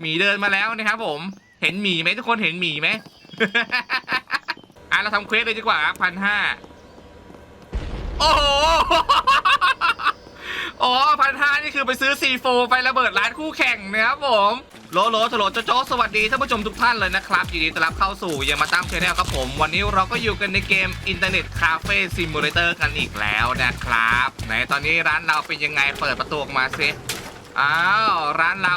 หมีเดินมาแล้วนะครับผม เห็นหมีไหมทุกคนเห็นหมีไหม อะเราทำเควสเลยดีกว่าพันห้าโอ้โหอ๋อพันห้านี่คือไปซื้อซีโฟไประเบิดร้านคู่แข่งนะครับผมโลโลโถโลโจโจสวัสดีท่านผู้ชมทุกท่านเลยนะครับยินดีต้อนรับเข้าสู่ยังมาตั้มชแนลครับผม วันนี้เราก็อยู่กันในเกมอินเทอร์เน็ตคาเฟ่ซิมูเลเตอร์กันอีกแล้วนะครับไหนตอนนี้ร้านเราเป็นยังไงเปิดประตูออกมาซิอ้าวร้านเรา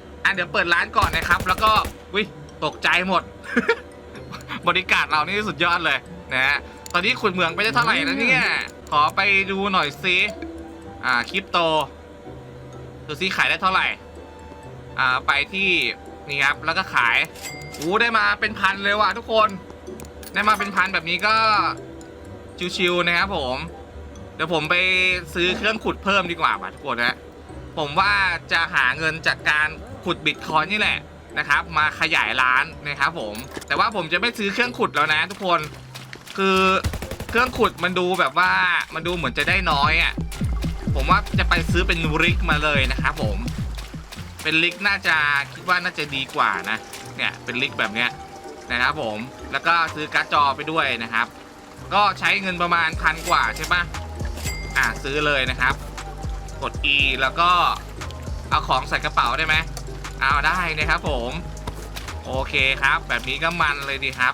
เดี๋ยวเปิดร้านก่อนนะครับ แล้วก็อุ้ยตกใจหมด บริการเรานี่สุดยอดเลยนะฮะตอนนี้ขุดเหมืองไปได้เท่าไหร่แล้วเนี่ยขอไปดูหน่อยซิอ่าคริปโตดูซิขายได้เท่าไหร่ อ่าไปที่นี่ครับแล้วก็ขายอู้ได้มาเป็นพันเลยว่ะทุกคน ได้มาเป็นพันแบบนี้ก็ชิวๆนะครับผม เดี๋ยวผมไปซื้อเครื่องขุดเพิ่มดีกว่าว่ะทุกคนนะผมว่าจะหาเงินจากการ ขุดบิตคอยนี่แหละนะครับ มาขยายร้านนะครับผม แต่ว่าผมจะไม่ซื้อเครื่องขุดแล้วนะ ทุกคนคือเครื่องขุดมันดูแบบว่ามันดูเหมือนจะได้น้อยอะ่ะผมว่าจะไปซื้อเป็นริกมาเลยนะครับผม เป็นริกน่าจะคิดว่าน่าจะดีกว่านะ เนี่ยเป็นริกแบบเนี้ยนะครับผมแล้วก็ซื้อการ์ดจอไปด้วยนะครับ ก็ใช้เงินประมาณพันกว่าใช่ปะอ่าซื้อเลยนะครับ กด E แล้วก็เอาของใส่กระเป๋าได้ไหม เอาได้นะครับผม โอเคครับ แบบนี้ก็มันเลยดีครับ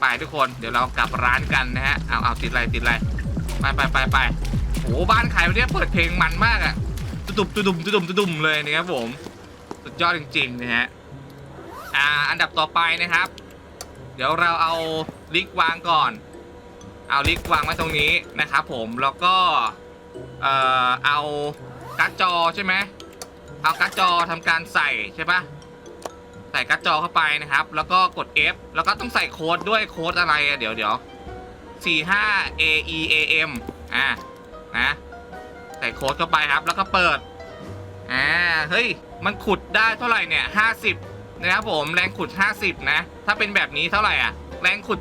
ไปทุกคนเดี๋ยวเรากลับร้านกันนะฮะเอาเอาติดอะไรติดอะไรไปไปไปไปโอ้บ้านใครวันนี้เปิดเพลงมันมากอะตุบตุดุมตุดุมตุดุมเลยนะครับผม สุดยอดจริงๆนะฮะอ่าอันดับต่อไปนะครับ เดี๋ยวเราเอาลิกวางก่อน เอาลิกวางไว้ตรงนี้นะครับผมแล้วก็เอ่อเอาการ์ดจอใช่ไหม เอาการ์ดจอทำการใส่ใช่ปะใส่การ์ดจอเข้าไปนะครับ แล้วก็กด F แล้วก็ต้องใส่โค้ดด้วยโค้ดอะไรอะเดี๋ยวเดี๋ยว45 A E A M อะนะใส่โค้ดเข้าไปครับ แล้วก็เปิดอ่าเฮ้ย มันขุดได้เท่าไหร่เนี่ย 50 นะครับผมแรงขุด 50 นะ ถ้าเป็นแบบนี้เท่าไหร่อะ แรงขุด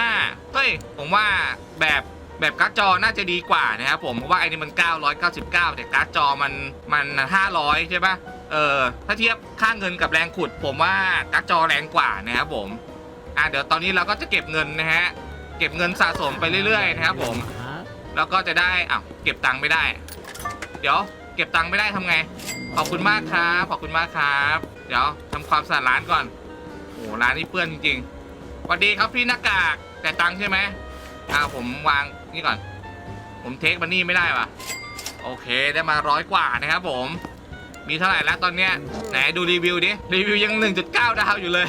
75 เฮ้ย ผมว่าแบบ แบบการ์ดจอน่าจะดีกว่านะครับผม เพราะว่าไอ้นี่มัน 999 แต่การ์ดจอมันมัน 500 ใช่ปะเออถ้าเทียบค่าเงินกับแรงขุด ผมว่าการ์ดจอแรงกว่านะครับผม อะเดี๋ยวตอนนี้เราก็จะเก็บเงินนะฮะ เก็บเงินสะสมไปเรื่อยๆนะครับผม แล้วก็จะได้อ้าวเก็บตังค์ไม่ได้ เดี๋ยวเก็บตังค์ไม่ได้ทำไง ขอบคุณมากครับ ขอบคุณมากครับ เดี๋ยวทำความสะอาดร้านก่อน โอ้ร้านนี้เปื้อนจริงๆสวัสดีครับพี่หน้ากากแต่ตังค์ใช่ไหมอ่าผมวาง นี่ก่อน ผมเทคมันนี่ไม่ได้ว่ะ โอเคได้มาร้อยกว่านะครับผม มีเท่าไหร่แล้วตอนเนี้ยไหนดูรีวิวดิ รีวิวยัง 1.9 ดาวอยู่เลย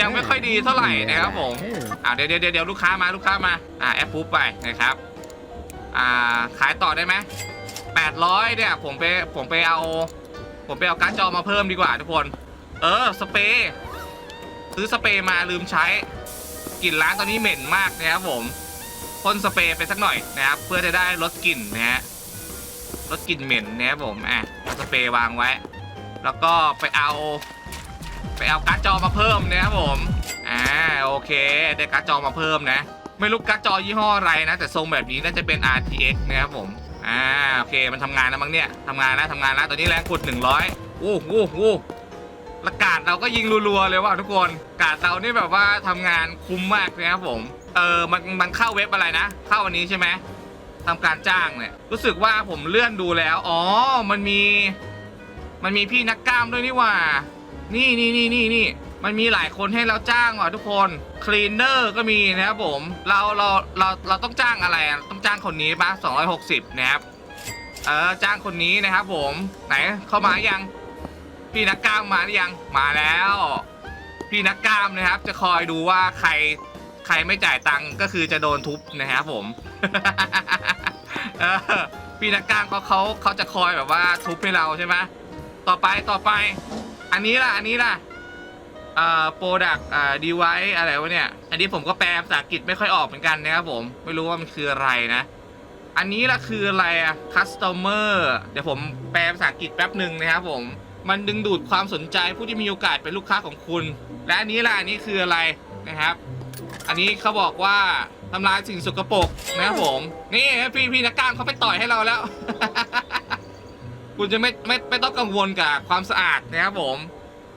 ยังไม่ค่อยดีเท่าไหร่นะครับผม อ่าเดี๋ยวเดี๋ยวเดี๋ยวลูกค้ามาลูกค้ามา อ่าแอปปุ๊บไปนะครับ อ่าขายต่อได้ไหม800เนี่ยผมไปผมไปเอา ผมไปเอาการ์ดจอมาเพิ่มดีกว่าทุกคน เออสเปรย์ซื้อสเปรย์มาลืมใช้กลิ่นร้านตอนนี้เหม็นมากนะครับผม พ่นสเปรย์ไปสักหน่อยนะครับเพื่อจะได้ลดกลิ่นนะฮะลดกลิ่นเหม็นนะครับผมอะเอาสเปรย์วางไว้ แล้วก็ไปเอาไปเอาการ์ดจอมาเพิ่มนะครับผมอ่าโอเคได้การ์ดจอมาเพิ่มนะ ไม่รู้การ์ดจอยี่ห้ออะไรนะ แต่ทรงแบบนี้น่าจะเป็น RTX นะครับผมอ่าโอเคมันทำงานแล้วมั้งเนี่ยทำงานแล้วทำงานแล้วตอนนี้แรงขุด100อู้หูหูและกาดเราก็ยิงรัวๆเลยว่ะทุกคนกาดเรานี่แบบว่าทำงานคุ้มมากนะครับผม เออมันมันเข้าเว็บอะไรนะ เข้าวันนี้ใช่ไหมทำการจ้างเนี่ยรู้สึกว่าผมเลื่อนดูแล้ว อ๋อ มันมี มันมีพี่นักกล้ามด้วยนี่ว่า นี่นี่นี่นี่นี่มันมีหลายคนให้เราจ้างว่ะทุกคนคลีนเนอร์ก็มีนะครับผม เราเราเราเราต้องจ้างอะไรต้องจ้างคนนี้ปะ260 นะครับ เออจ้างคนนี้นะครับผม ไหนเข้ามายัง พี่นักกล้ามมาหรือยังมาแล้ว พี่นักกล้ามนะครับ จะคอยดูว่าใคร ใครไม่จ่ายตังค์ก็คือจะโดนทุบนะครับผม เออพี่นักกล้ามเขาเขาเขาจะคอยแบบว่าทุบให้เราใช่ไหมต่อไปต่อไป อันนี้ล่ะ อันนี้ล่ะเอ่อ product อ่า device อะไรวะเนี่ย อันนี้ผมก็แปลภาษาอังกฤษไม่ค่อยออกเหมือนกันนะครับผม ไม่รู้ว่ามันคืออะไรนะ อันนี้ล่ะคืออะไรอะ customer เดี๋ยวผมแปลภาษาอังกฤษแป๊บหนึ่งนะครับผม มันดึงดูดความสนใจผู้ที่มีโอกาสเป็นลูกค้าของคุณ และอันนี้ล่ะอันนี้คืออะไรนะครับ อันนี้เขาบอกว่าทำลายสิ่งสกปรกนะครับผม นี่พี่พี่นักกล้ามเขาไปต่อยให้เราแล้ว คุณจะไม่ไม่ไม่ต้องกังวลกับความสะอาดนะครับผม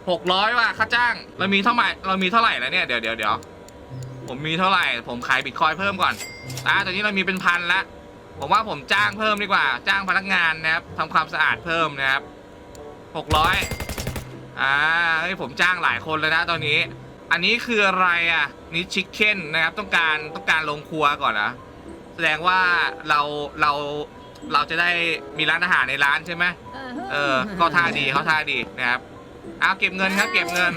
หกร้อยว่ะค่าจ้าง เรามีเท่าไหร่เรามีเท่าไหร่แล้วเนี่ยเดี๋ยวเดี๋ยวเดี๋ยวผมมีเท่าไหร่ ผมขายบิตคอยเพิ่มก่อนอะตอนนี้เรามีเป็นพันละผมว่าผมจ้างเพิ่มดีกว่า จ้างพนักงานนะครับทำความสะอาดเพิ่มนะครับหกร้อยอ่าเฮ้ยผมจ้างหลายคนเลยนะตอนนี้ อันนี้คืออะไรอะ นี่ชิคเก้นนะครับ ต้องการต้องการลงครัวก่อนนะแสดงว่าเราเราเราจะได้มีร้านอาหารในร้านใช่ไหมเออก็ท่าดีเขาท่าดีนะครับเอาเก็บเงินครับ เก็บเงิน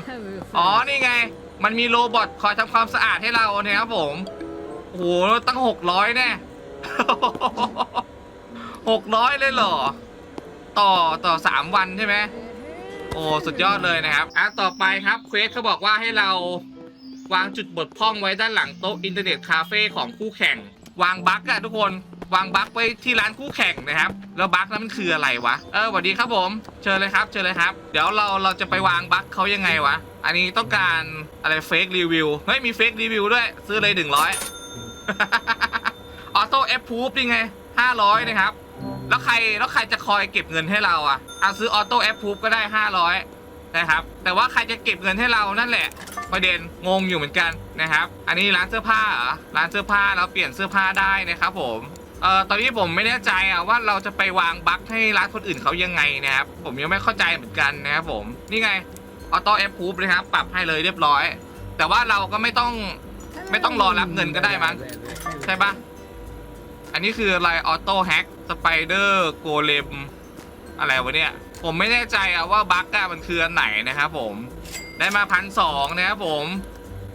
อ๋อนี่ไง มันมีโรบอทคอยทำความสะอาดให้เราเนี่ยครับผมโอ้โหตั้งหกร้อยแน่หกร้อยเลยเหรอ ต่อต่อสามวันใช่ไหม โอ้สุดยอดเลยนะครับอะต่อไปครับเควสเขาบอกว่าให้เราวางจุดบกพร่องไว้ด้านหลังโต๊ะอินเทอร์เน็ตคาเฟ่ของคู่แข่ง วางบั๊กอะทุกคนวางบั๊กไว้ที่ร้านคู่แข่งนะครับ แล้วบั๊กนั้นมันคืออะไรวะ เออสวัสดีครับผม เชิญเลยครับ เชิญเลยครับ เดี๋ยวเราเราจะไปวางบั๊กเขายังไงวะ อันนี้ต้องการอะไรเฟกรีวิว เฮ้ยมีเฟกรีวิวด้วย ซื้อเลยหนึ่งร้อยออโต้เอฟพูฟนี่ไงห้าร้อยนะครับ แล้วใครแล้วใครจะคอยเก็บเงินให้เราอะเอาซื้อออโต้แอปพูฟก็ได้ห้าร้อยนะครับ แต่ว่าใครจะเก็บเงินให้เรานั่นแหละ ประเด็นงงอยู่เหมือนกันนะครับ อันนี้ร้านเสื้อผ้าเหรอร้านเสื้อผ้าเราเปลี่ยนเสื้อผ้าได้นะครับผมเอ่อตอนนี้ผมไม่แน่ใจอะว่าเราจะไปวางบั๊กให้ร้านคนอื่นเขายังไงนะครับผมยังไม่เข้าใจเหมือนกันนะครับผมนี่ไงออโต้แอปพูฟนะครับปรับให้เลยเรียบร้อย แต่ว่าเราก็ไม่ต้องไม่ต้องรอรับเงินก็ได้มั้งใช่ปะ อันนี้คืออะไรออโต้แฮกสไปเดอร์โกเลมอะไรวะเนี่ย ผมไม่แน่ใจอะว่าบั๊กอะมันคืออันไหนนะครับผมได้มาพันสองนะครับผม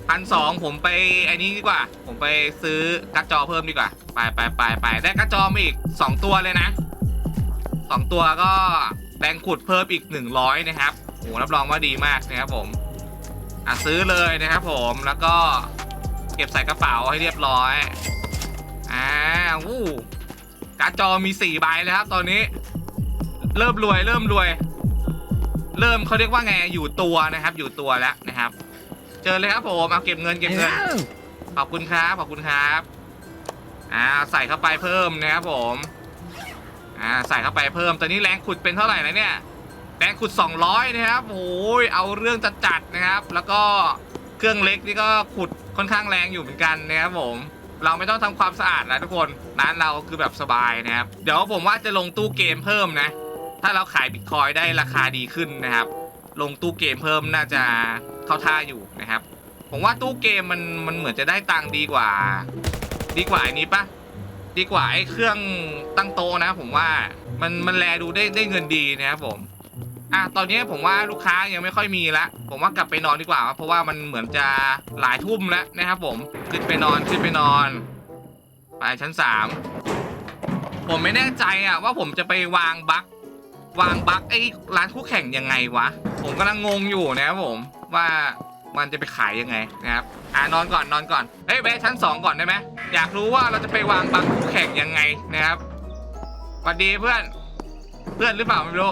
พันสองผมไปอันนี้ดีกว่า ผมไปซื้อการ์ดจอเพิ่มดีกว่า ไปไปไปไปได้การ์ดจอมาอีกสองตัวเลยนะสองตัวก็แรงขุดเพิ่มอีกหนึ่งร้อยนะครับโอ้รับรองว่าดีมากนะครับผมอะซื้อเลยนะครับผมแล้วก็เก็บใส่กระเป๋าให้เรียบร้อย อ่าวู้การ์ดจอมีสี่ใบเลยครับ ตอนนี้ เริ่มรวย เริ่มรวย เริ่มเขาเรียกว่าไงอยู่ตัวนะครับ อยู่ตัวแล้วนะครับ เจอเลยครับผมเอาเก็บเงินเก็บเงินขอบคุณครับขอบคุณครับอ่าใส่เข้าไปเพิ่มนะครับผมอ่าใส่เข้าไปเพิ่มตอนนี้แรงขุดเป็นเท่าไหร่แล้วเนี่ยแรงขุด 200 นะครับโอ้ยเอาเรื่องจัดๆนะครับ แล้วก็เครื่องเล็กนี่ก็ขุดค่อนข้างแรงอยู่เหมือนกันนะครับผม เราไม่ต้องทำความสะอาดแล้วทุกคนร้านเราคือแบบสบายนะครับเดี๋ยวผมว่าจะลงตู้เกมเพิ่มนะ ถ้าเราขายบิตคอยได้ราคาดีขึ้นนะครับ ลงตู้เกมเพิ่มน่าจะเข้าท่าอยู่นะครับ ผมว่าตู้เกมมันมันเหมือนจะได้ตังค์ดีกว่า ดีกว่าอันนี้ปะดีกว่าไอ้เครื่องตั้งโตนะ ผมว่ามันมันแลดูได้ได้เงินดีนะครับผม อะตอนนี้ผมว่าลูกค้ายังไม่ค่อยมีละผมว่ากลับไปนอนดีกว่า เพราะว่ามันเหมือนจะหลายทุ่มแล้วนะครับผมขึ้นไปนอนขึ้นไปนอน ไปชั้นสามผมไม่แน่ใจอะว่าผมจะไปวางบั๊กวางบั๊กไอ้ร้านคู่แข่งยังไงวะ ผมกำลังงงอยู่นะครับผมว่ามันจะไปขายยังไงนะครับอ่านอนก่อนนอนก่อนเฮ้ยแวะชั้นสองก่อนได้ไหมอยากรู้ว่าเราจะไปวางบั๊กคู่แข่งยังไงนะครับสวัสดีเพื่อน เพื่อนหรือเปล่าไม่รู้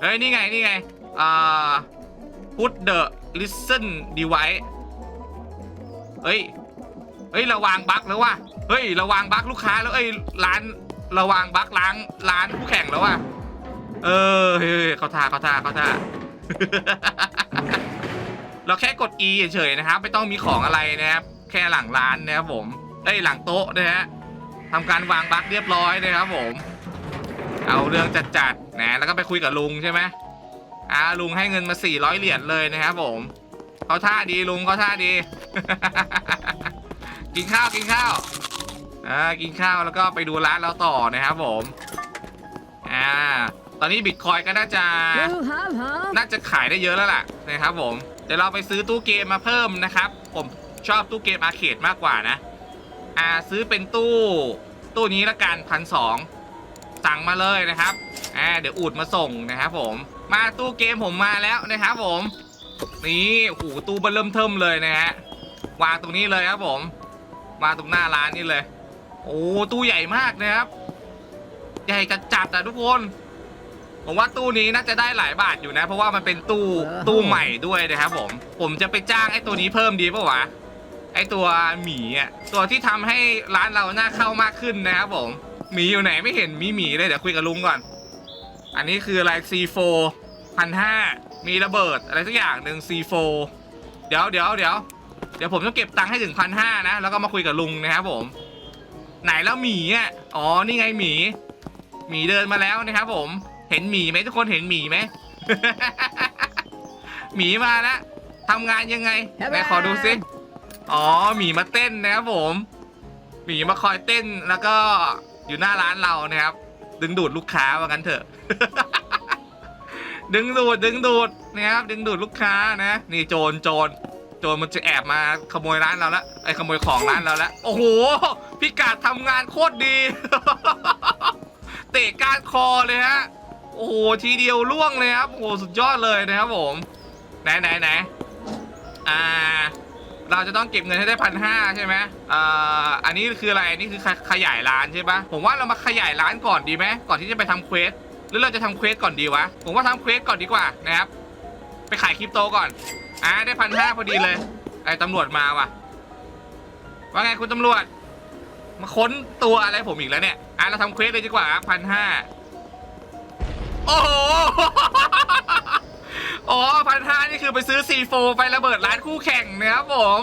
เฮ้ย นี่ไง นี่ไง อ่า put the listen device เฮ้ย เฮ้ย ระวางบั๊กแล้วว่ะ เฮ้ย ระวางบั๊กลูกค้าแล้ว เอ้ย ร้าน ระวางบั๊กล้างร้านคู่แข่งแล้วว่ะ เออ เฮ้ยเขาท่าเขาท่าเขาท่า เราแค่กด E เฉยๆนะครับ ไม่ต้องมีของอะไรนะครับ แค่หลังร้านนะครับผม เอ้ย หลังโต๊ะนะฮะทำการวางบั๊กเรียบร้อยนะครับผม เอาเรื่องจัดๆนะแล้วก็ไปคุยกับลุงใช่ไหมอ่าลุงให้เงินมา 400 เหรียญเลยนะครับผมเขาท่าดีลุงเขาท่าดี กินข้าวกินข้าวอ่ากินข้าวแล้วก็ไปดูร้านเราต่อนะครับผมอ่าตอนนี้บิตคอยก็น่าจะน่าจะขายได้เยอะแล้วล่ะนะครับผมเดี๋ยวเราไปซื้อตู้เกมมาเพิ่มนะครับ ผมชอบตู้เกมอาร์เคดมากกว่านะอ่าซื้อเป็นตู้ตู้นี้ละกันพันสอง สั่งมาเลยนะครับอ่าเดี๋ยวอูดมาส่งนะครับผม มาตู้เกมผมมาแล้วนะครับผม นี่โอ้โหตู้เบอร์เริ่มเทิมเลยนะฮะวางตรงนี้เลยครับผมวางตรงหน้าร้านนี่เลย โอ้ตู้ใหญ่มากนะครับ ใหญ่จัดจัดๆอะทุกคนผมว่าตู้นี้น่าจะได้หลายบาทอยู่นะ เพราะว่ามันเป็นตู้ตู้ใหม่ด้วยนะครับผม ผมจะไปจ้างไอ้ตัวนี้เพิ่มดีป่าวะไอ้ตัวหมีอะตัวที่ทำให้ร้านเราน่าเข้ามากขึ้นนะครับผม หมีอยู่ไหนไม่เห็นมีหมีเลยเดี๋ยวคุยกับลุงก่อน อันนี้คืออะไร C4 พันห้ามีระเบิดอะไรสักอย่างหนึ่ง C4 เดี๋ยวเดี๋ยวเดี๋ยวเดี๋ยวผมต้องเก็บตังค์ให้ถึงพันห้านะ แล้วก็มาคุยกับลุงนะครับผม ไหนแล้วหมีอะอ๋อนี่ไงหมี หมีเดินมาแล้วนะครับผมเห็นหมีไหมทุกคนเห็นหมีไหมหมีมาแล้วทำงานยังไงไหนขอดูซิอ๋อหมีมาเต้นนะครับผมหมีมาคอยเต้นแล้วก็ อยู่หน้าร้านเรานะครับ ดึงดูดลูกค้าว่างั้นเถอะ ดึงดูดดึงดูดนะครับ ดึงดูดลูกค้านะ นี่โจรโจรโจรมันจะแอบมาขโมยร้านเราละไอ้ขโมยของร้านเราละโอ้โหพี่กาดทำงานโคตรดี เตะก้านคอเลยฮะโอ้โหทีเดียวล่วงเลยครับโอ้โหสุดยอดเลยนะครับผมไหนไหนไหนอ่า เราจะต้องเก็บเงินให้ได้พันห้าใช่ไหมอ่าอันนี้คืออะไรอันนี้คือขขยายร้านใช่ปะผมว่าเรามาขยายร้านก่อนดีไหมก่อนที่จะไปทำเควสหรือเราจะทำเควสก่อนดีวะ ผมว่าทำเควสก่อนดีกว่านะครับ ไปขายคริปโตก่อน อ่าได้พันห้าพอดีเลย ไอ้ตำรวจมาว่ะ ว่าไงคุณตำรวจ มาค้นตัวอะไรผมอีกแล้วเนี่ย อะเราทำเควสเลยดีกว่าพันห้า โอ้โห อ๋อพันห้านี่คือไปซื้อ C4 ไประเบิดร้านคู่แข่งนะครับผม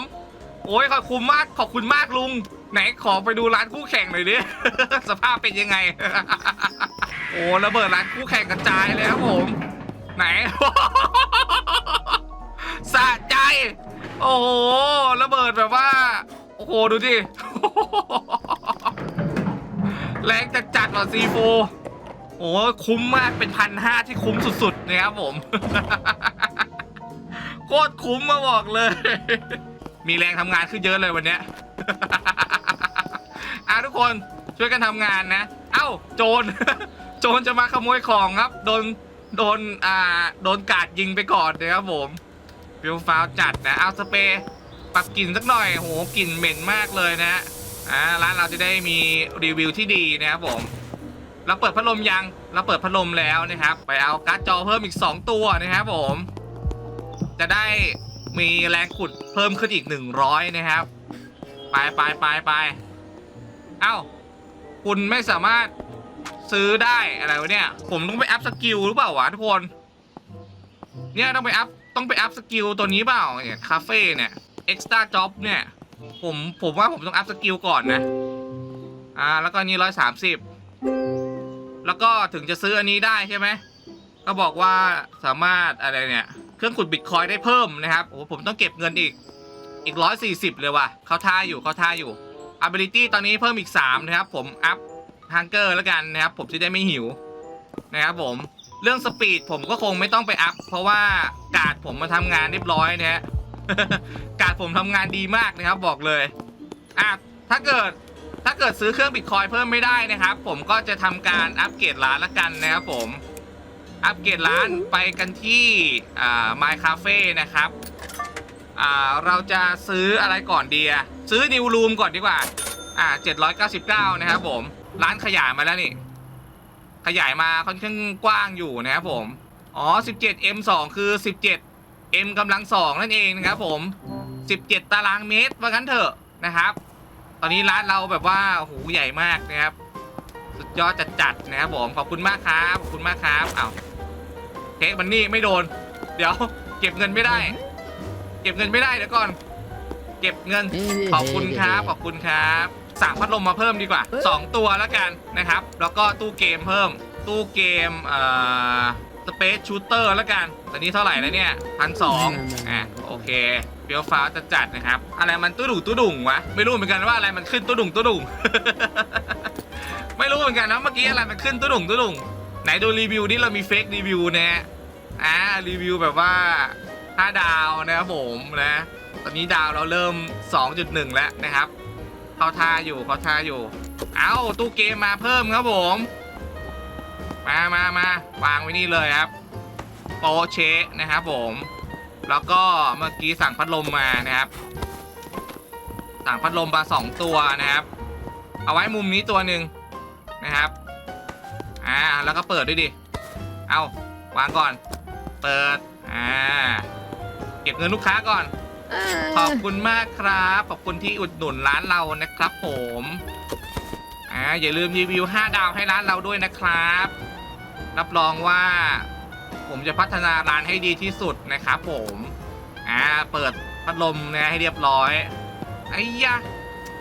โอ้ยขอบคุณมากขอบคุณมากลุง ไหนขอไปดูร้านคู่แข่งหน่อยดิ สภาพเป็นยังไง โอ้ระเบิดร้านคู่แข่งกระจายเลยครับผม ไหน สะใจ โอ้โหระเบิดแบบว่า โอ้โหดูดิ แรงจัดจัดว่ะซีโฟ โอ้คุ้มมากเป็นพันห้าที่คุ้มสุดๆนะครับผม โคตรคุ้มมาบอกเลย มีแรงทำงานขึ้นเยอะเลยวันเนี้ยอะทุกคนช่วยกันทำงานนะ เอ้าโจร โจรจะมาขโมยของครับ โดน โดน อ่า โดนกาดยิงไปก่อนนะครับผมฟิลฟาวจัดนะ เอาสเปรย์ปรับกลิ่นสักหน่อยโหกลิ่นเหม็นมากเลยนะ อ่า ร้านเราจะได้มีรีวิวที่ดีนะครับผม เราเปิดพัดลมยัง เราเปิดพัดลมแล้วนะครับ ไปเอาการ์ดจอเพิ่มอีก 2 ตัวนะครับผม จะได้มีแรงขุดเพิ่มขึ้นอีก 100 นะครับ ไปไปไปไปเอ้า คุณไม่สามารถซื้อได้อะไรวะเนี่ย ผมต้องไปอัพสกิลหรือเปล่าวะทุกคน เนี่ยต้องไปอัพต้องไปอัพสกิลตัวนี้เปล่าเนี่ยคาเฟ่เนี่ย extra job เนี่ย ผมผมว่าผมต้องอัพสกิลก่อนนะ อ่า แล้วก็นี่ร้อยสามสิบ แล้วก็ถึงจะซื้ออันนี้ได้ใช่ไหมก็บอกว่าสามารถอะไรเนี่ยเครื่องขุดบิตคอยได้เพิ่มนะครับโอ้โหผมต้องเก็บเงินอีกอีกร้อยสี่สิบเลยว่ะเขาท่าอยู่เขาท่าอยู่ ability ตอนนี้เพิ่มอีก3นะครับผมอัพฮังเกอร์แล้วกันนะครับผมจะได้ไม่หิวนะครับผมเรื่องสปีดผมก็คงไม่ต้องไปอัพเพราะว่ากาดผมมาทำงานเรียบร้อยนะฮะกาดผมทำงานดีมากนะครับบอกเลยอะถ้าเกิด ถ้าเกิดซื้อเครื่องบิตคอยเพิ่มไม่ได้นะครับ ผมก็จะทำการอัปเกรดร้านละกันนะครับผม อัปเกรดร้านไปกันที่อ่า My Cafe นะครับอ่าเราจะซื้ออะไรก่อนดีอะซื้อนิวรูมก่อนดีกว่าอ่า799 นะครับผม ร้านขยายมาแล้วนี่ ขยายมาค่อนข้างกว้างอยู่นะครับผม อ๋อ 17 M2 คือ 17 M กำลังสองนั่นเองนะครับผม 17 ตารางเมตรว่างั้นเถอะนะครับ ตอนนี้ร้านเราแบบว่าโอ้โหใหญ่มากนะครับ สุดยอดจัดๆนะครับผมขอบคุณมากครับขอบคุณมากครับเอาเค้กมันนี่ไม่โดน เดี๋ยว เก็บเงินไม่ได้ เก็บเงินไม่ได้เดี๋ยวก่อน เก็บเงินขอบคุณครับขอบคุณครับสั่งพัดลมมาเพิ่มดีกว่า 2 ตัวแล้วกันนะครับ แล้วก็ตู้เกมเพิ่ม ตู้เกมเอ่อสเปซชูเตอร์แล้วกัน ตอนนี้เท่าไหร่แล้วเนี่ยพันสองอะโอเค เปียวฟ้าจะจัดนะครับ อะไรมันตู้ดุงตู้ดุ่งวะไม่รู้เหมือนกันว่าอะไรมันขึ้นตู้ดุ่งตู้ดุ่งไม่รู้เหมือนกันนะเมื่อกี้อะไรมันขึ้นตู้ดุ่งตู้ดุ่งไหนดูรีวิวนี่เรามีเฟกรีวิวนะฮะอ่ารีวิวแบบว่า5ดาวนะครับผมนะ ตอนนี้ดาวเราเริ่ม 2.1 แล้วนะครับเขาท่าอยู่เขาท่าอยู่ เอาตู้เกมมาเพิ่มครับผม มามามาวางไว้นี่เลยครับโปเชนะครับผม แล้วก็เมื่อกี้สั่งพัดลมมานะครับ สั่งพัดลมมาสองตัวนะครับ เอาไว้มุมนี้ตัวหนึ่งนะครับ อ่า แล้วก็เปิดด้วยดิ เอาวางก่อน เปิด อ่า เก็บเงินลูกค้าก่อน ขอบคุณมากครับ ขอบคุณที่อุดหนุนร้านเรานะครับ ผม อ่า อย่าลืมรีวิว 5 ดาวให้ร้านเราด้วยนะครับ รับรองว่า ผมจะพัฒนาร้านให้ดีที่สุดนะครับผมอ่าเปิดพัดลมนะให้เรียบร้อยไอ้ยะ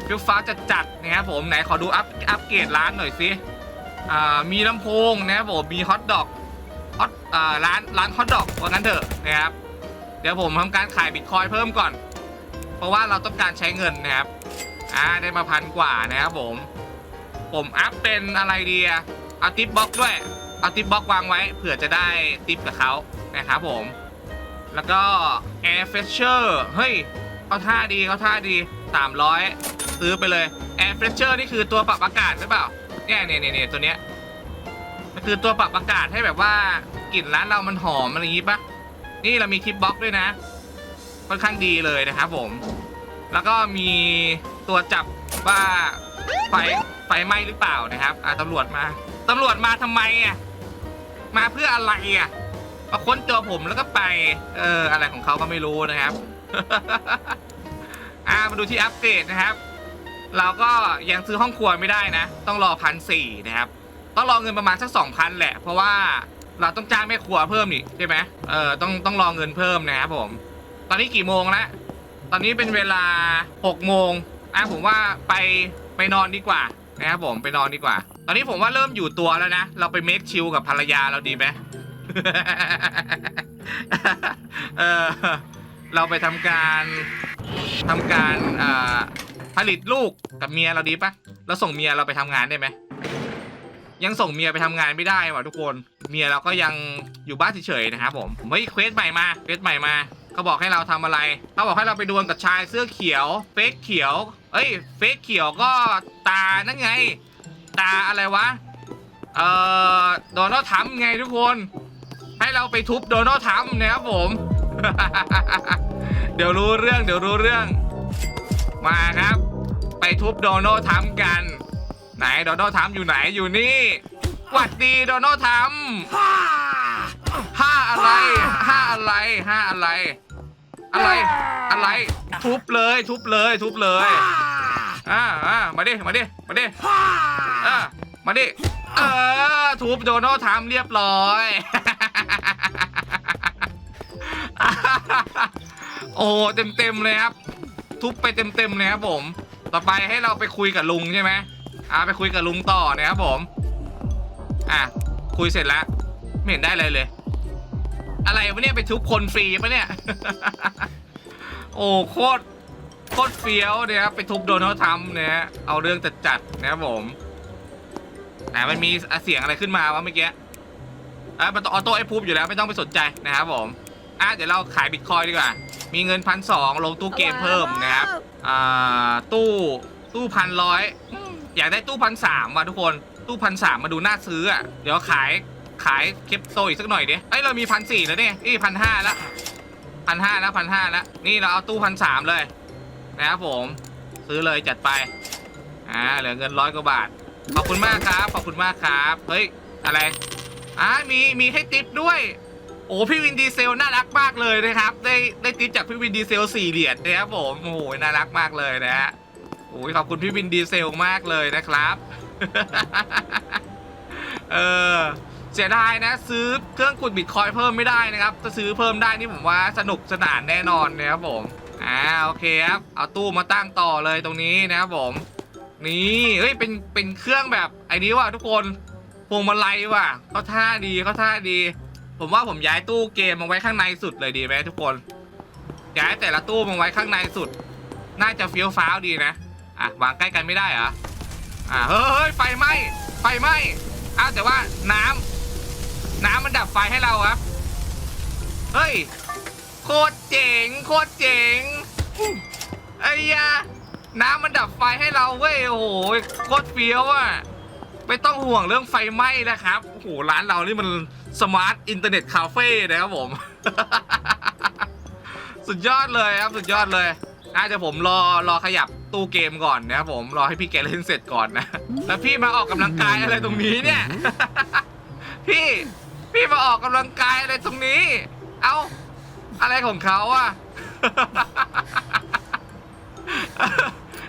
ฟิวฟ้าจะจัดนะครับผมไหนขอดูอัพอัพเกรดร้านหน่อยสิอ่ามีลำโพงนะครับผมมีฮอทดอกฮอตอ่าร้านร้านฮอทดอกว่างั้นเถอะนะครับ เดี๋ยวผมทำการขายบิตคอยเพิ่มก่อน เพราะว่าเราต้องการใช้เงินนะครับอ่าได้มาพันกว่านะครับผม ผมอัพเป็นอะไรดีอะเอาทิปบ็อกด้วย เอาทิปบ็อกวางไว้เผื่อจะได้ทิปกับเขานะครับผม แล้วก็ Air Fresher เฮ้ยเขาท่าดีเขาท่าดี 300 ซื้อไปเลย Air Fresher นี่คือตัวปรับอากาศหรือเปล่าเนี่ยเนี่ยเนี่ยเนี่ยตัวเนี้ยมันคือตัวปรับอากาศให้แบบว่ากลิ่นร้านเรามันหอมอะไรอย่างงี้ปะนี่เรามีทิปบ็อกด้วยนะ ค่อนข้างดีเลยนะครับผม แล้วก็มีตัวจับว่าไฟไฟไหม้หรือเปล่านะครับ อ่าตำรวจมา ตำรวจมาทำไมอะ มาเพื่ออะไรอะมาค้นตัวผมแล้วก็ไป เออ อะไรของเขาก็ไม่รู้นะครับ อ่ามาดูที่อัปเดตนะครับ เราก็ยังซื้อห้องครัวไม่ได้นะ ต้องรอพันสี่นะครับ ต้องรอเงินประมาณสักสองพันแหละ เพราะว่าเราต้องจ้างแม่ครัวเพิ่มอีกใช่ไหมเออ ต้องต้องรอเงินเพิ่มนะครับผม ตอนนี้กี่โมงแล้ว ตอนนี้เป็นเวลา6โมงอะผมว่าไปไปนอนดีกว่านะครับผมไปนอนดีกว่า ตอนนี้ผมว่าเริ่มอยู่ตัวแล้วนะ เราไปเมคชิลกับภรรยาเราดีไหมเออเราไปทำการทำการผลิตลูกกับเมียเราดีปะเราส่งเมียเราไปทำงานได้ไหมยังส่งเมียไปทำงานไม่ได้ว่ะทุกคน เมียเราก็ยังอยู่บ้านเฉยๆนะครับผมเฮ้ยเควสใหม่มาเควสใหม่มาเขาบอกให้เราทำอะไรเขาบอกให้เราไปดวลกับชายเสื้อเขียว เฟกเขียว เอ้ย เฟกเขียวก็ตานั่นไง ตาอะไรวะ เอ่อโดนัลด์ทรัมป์ไงทุกคน ให้เราไปทุบโดนัลด์ทรัมป์นะครับผม เดี๋ยวรู้เรื่องเดี๋ยวรู้เรื่อง มาครับ ไปทุบโดนัลด์ทรัมป์กัน ไหนโดนัลด์ทรัมป์อยู่ไหนอยู่นี่หวัดดีโดนัลด์ทรัมป์ห้าอะไรห้าอะไรห้าอะไร อะไรอะไร ทุบเลยทุบเลยทุบเลย อ่าอ่า ดิ มาดิ มาดิอ่ามาดิ เออทุบโดนัลด์ทรัมป์เรียบร้อย โอ้เต็มเต็มๆเลยครับ ทุบไปเต็มเต็มๆเลยครับผม ต่อไปให้เราไปคุยกับลุงใช่ไหมอ่าไปคุยกับลุงต่อนะครับผม อะ คุยเสร็จแล้ว ไม่เห็นได้เลยเลย อะไรวะเนี่ยไปทุบคนฟรีปะเนี่ย โอ้โคตร โคตรเฟี้ยวเนี่ยครับไปทุบโดนัลด์ทรัมป์เนี่ยเอาเรื่องจัดๆนะครับผมไหนมันมีเสียงอะไรขึ้นมาวะเมื่อกี้อะมันต้องออโต้ไอ้พูบอยู่แล้วไม่ต้องไปสนใจนะครับผมอะเดี๋ยวเราขายบิตคอยดีกว่า มีเงินพันสองลงตู้เกมเพิ่มนะครับอ่าตู้ตู้พันร้อยอยากได้ตู้พันสามว่ะทุกคนตู้พันสามมาดูน่าซื้ออะเดี๋ยวขายขายคริปโตอีกสักหน่อยดิเอ้ยเรามีพันสี่แล้วเนี่ยนี่พันห้าละพันห้าล้วพันห้าล้วนี่เราเอาตู้พันสามเลย นะครับผม ซื้อเลยจัดไป อ่า เหลือเงินร้อยกว่าบาท ขอบคุณมากครับ ขอบคุณมากครับ เฮ้ย อะไร อ่า มี มีให้ติปด้วย โอ้พี่วินดีเซลน่ารักมากเลยนะครับ ได้ได้ติปจากพี่วินดีเซลสี่เหรียญนะครับผม โอ้โห น่ารักมากเลยนะฮะโอ้ยขอบคุณพี่วินดีเซลมากเลยนะครับ เออเสียดายนะ ซื้อเครื่องขุดบิตคอย์เพิ่มไม่ได้นะครับ ถ้าซื้อเพิ่มได้นี่ผมว่าสนุกสนานแน่นอนนะครับผม อ่าโอเคครับ เอาตู้มาตั้งต่อเลยตรงนี้นะครับผม นี่เฮ้ยเป็นเป็นเครื่องแบบไอ้นี้ว่ะทุกคนพวงมาลัยว่ะเขาท่าดีเขาท่าดี ผมว่าผมย้ายตู้เกมมาไว้ข้างในสุดเลยดีไหมทุกคน ย้ายแต่ละตู้มาไว้ข้างในสุด น่าจะเฟี้ยวฟ้าวดีนะอะวางใกล้กันไม่ได้เหรออะเฮ้ยไฟไหม้ไฟไหม้อ้าวแต่ว่าน้ำน้ำมันดับไฟให้เราครับเฮ้ย โคตรเจ๋งโคตรเจ๋งไอ้ยาน้ำมันดับไฟให้เราเว้ยโอ้โหโคตรเฟี้ยวอะไม่ต้องห่วงเรื่องไฟไหม้นะครับโอ้โหร้านเรานี่มันสมาร์ทอินเทอร์เน็ตคาเฟ่นะครับผม สุดยอดเลยครับสุดยอดเลยอาจจะผมรอรอขยับตู้เกมก่อนนะครับผมรอให้พี่แกเล่นเสร็จก่อนนะแล้วพี่มาออกกำลังกายอะไรตรงนี้เนี่ย พี่พี่มาออกกำลังกายอะไรตรงนี้ เอ้า อะไรของเขาอะ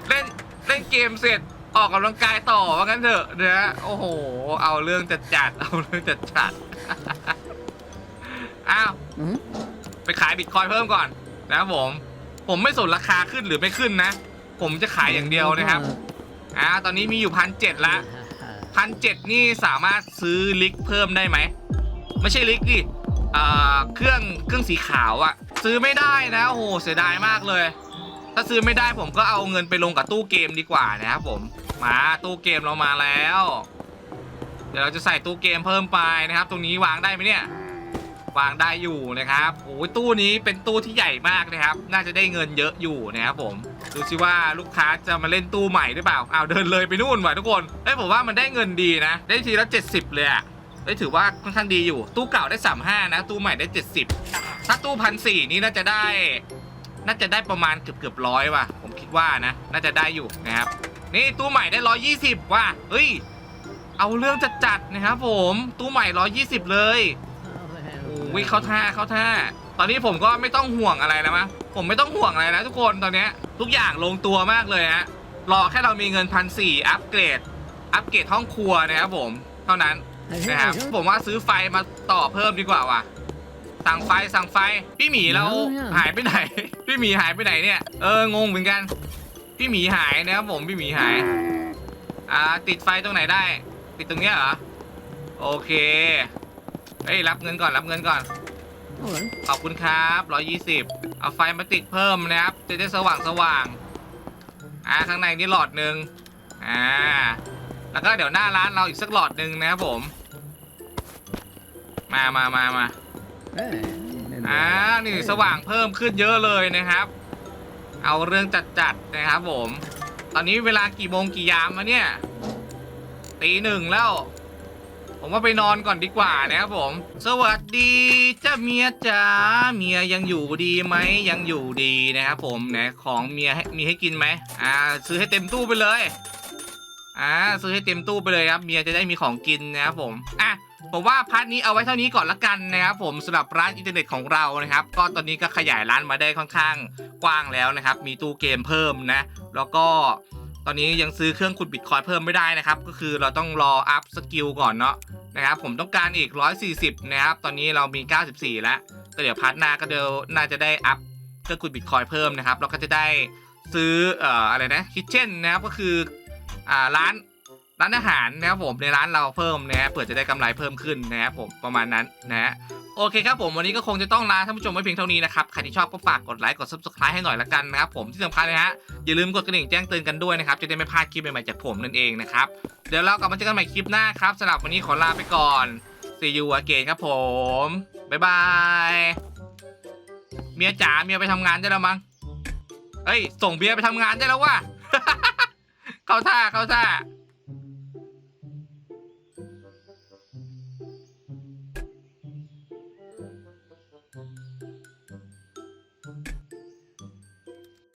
เล่นเล่นเกมเสร็จออกกำลังกายต่อว่างั้นเถอะนะโอ้โห เอาเรื่องจัดจัดๆเอาเรื่องจัดจัดๆอ้าวไปขายบิตคอยน์เพิ่มก่อน นะครับผม ผมไม่สนราคาขึ้นหรือไม่ขึ้นนะ ผมจะขายอย่างเดียวนะครับอ่าตอนนี้มีอยู่พันเจ็ดละพันเจ็ดนี่สามารถซื้อลิกเพิ่มได้ไหม ไม่ใช่ลิกดิอ่า เครื่องเครื่องสีขาวอะซื้อไม่ได้นะโอ้โหเสียดายมากเลย ถ้าซื้อไม่ได้ผมก็เอาเงินไปลงกับตู้เกมดีกว่านะครับผมมาตู้เกมเรามาแล้ว เดี๋ยวเราจะใส่ตู้เกมเพิ่มไปนะครับ ตรงนี้วางได้ไหมเนี่ยวางได้อยู่นะครับโอ้ยตู้นี้เป็นตู้ที่ใหญ่มากนะครับ น่าจะได้เงินเยอะอยู่นะครับผม ดูสิว่าลูกค้าจะมาเล่นตู้ใหม่หรือเปล่า อ้าวเดินเลยไปนู่นว่ะทุกคน เอ้ยผมว่ามันได้เงินดีนะ ได้ทีละ 70 เลยอะ ได้ยถือว่าค่อนข้างดีอยู่ ตู้เก่าได้ 35 นะ ตู้ใหม่ได้ 70 ถ้าตู้พันสี่นี่น่าจะได้ น่าจะได้ประมาณเกือบเกือบร้อยว่ะ ผมคิดว่านะ น่าจะได้อยู่นะครับ นี่ตู้ใหม่ได้ 120 ว่ะเฮ้ย เอาเรื่องจัดๆนะครับผม ตู้ใหม่ 120 เลยโอ้ยเข้าท่าเข้าท่า ตอนนี้ผมก็ไม่ต้องห่วงอะไรแล้วมั้งผมไม่ต้องห่วงอะไรแล้วทุกคนตอนนี้ทุกอย่างลงตัวมากเลยฮะ รอแค่เรามีเงินพันสี่อัปเกรด อัปเกรดห้องครัวนะครับผม เท่านั้น นะครับผมว่าซื้อไฟมาต่อเพิ่มดีกว่าว่ะ สั่งไฟสั่งไฟ พี่หมีเราหายไปไหน พี่หมีหายไปไหนเนี่ย เอองงเหมือนกัน พี่หมีหายนะครับผมพี่หมีหาย อ่า ติดไฟตรงไหนได้ ติดตรงเนี้ยเหรอ โอเคเอ้ยรับเงินก่อนรับเงินก่อน ขอบคุณครับ120เอาไฟมาติดเพิ่มนะครับ จะได้สว่างสว่าง อ่าข้างในนี่หลอดหนึ่งอ่า แล้วก็เดี๋ยวหน้าร้านเราอีกสักหลอดหนึ่งนะครับผม มามามามาอ่านี่สว่างเพิ่มขึ้นเยอะเลยนะครับ เอาเรื่องจัดๆนะครับผม ตอนนี้เวลากี่โมงกี่ยามมาเนี่ยตีหนึ่งแล้ว ผมว่าไปนอนก่อนดีกว่านะครับผม สวัสดีเจ้าเมียจ๋าเมียยังอยู่ดีไหมยังอยู่ดีนะครับผมไหนของเมียให้มีให้กินไหมอ่าซื้อให้เต็มตู้ไปเลย อ่าซื้อให้เต็มตู้ไปเลยครับเมียจะได้มีของกินนะครับผมอะผมว่าพาร์ทนี้เอาไว้เท่านี้ก่อนละกันนะครับผมสำหรับร้านอินเทอร์เน็ตของเรานะครับ ก็ตอนนี้ก็ขยายร้านมาได้ค่อนข้างกว้างแล้วนะครับ มีตู้เกมเพิ่มนะ แล้วก็ตอนนี้ยังซื้อเครื่องขุดบิตคอยน์เพิ่มไม่ได้นะครับ ก็คือเราต้องรออัพสกิลก่อนเนาะนะครับผมต้องการอีก 140 นะครับ ตอนนี้เรามี 94 แล้วก็เดี๋ยวพาร์ทหน้าก็เดี๋ยวน่าจะได้อัพเครื่องขุดบิตคอยน์เพิ่มนะครับแล้วก็จะได้ซื้อเอ่ออะไรนะคิทเช่นนะครับก็คือ อ่าร้านร้านอาหารนะครับผมในร้านเราเพิ่มนะฮะเผื่อจะได้กำไรเพิ่มขึ้นนะครับผมประมาณนั้นนะฮะโอเคครับผมวันนี้ก็คงจะต้องลาท่านผู้ชมไว้เพียงเท่านี้นะครับใครที่ชอบก็ฝากกดไลค์กด subscribe ให้หน่อยละกันนะครับผมที่สำคัญนะฮะอย่าลืมกดกระดิ่งแจ้งเตือนกันด้วยนะครับจะได้ไม่พลาดคลิปใหม่ๆจากผมนั่นเองนะครับเดี๋ยวเรากลับมาเจอกันใหม่คลิปหน้าครับสำหรับวันนี้ขอลาไปก่อน see you again ครับผมบ๊ายบายเมียจ๋าเมียไปทำงานได้แล้วมั้งเอ้ยส่งเบียร์ไปทำงานได้แล้วว่ะ เข้าท่าเข้าท่า